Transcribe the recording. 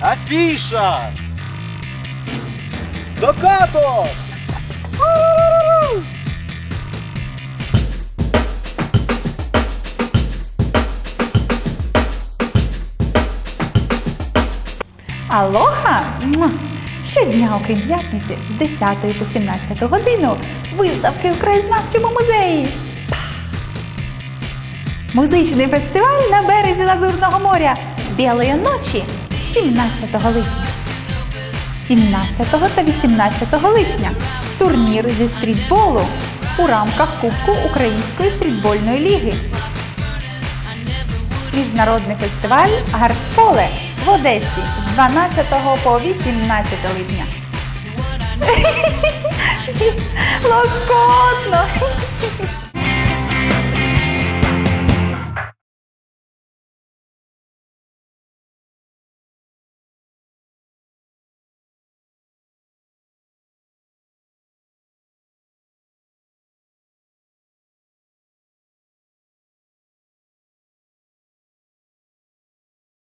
Афіша! До каток! Алоха! Щодня, окрім п'ятниці, з 10 по 17 годину виставки в краєзнавчому музеї. Музичний фестиваль на березі Лазурного моря Білої ночі 17 липня. 17 та 18 липня турнір зі стрітболу у рамках Кубку Української стрітбольної ліги. Міжнародний фестиваль Гартполе в Одесі з 12 по 18 липня.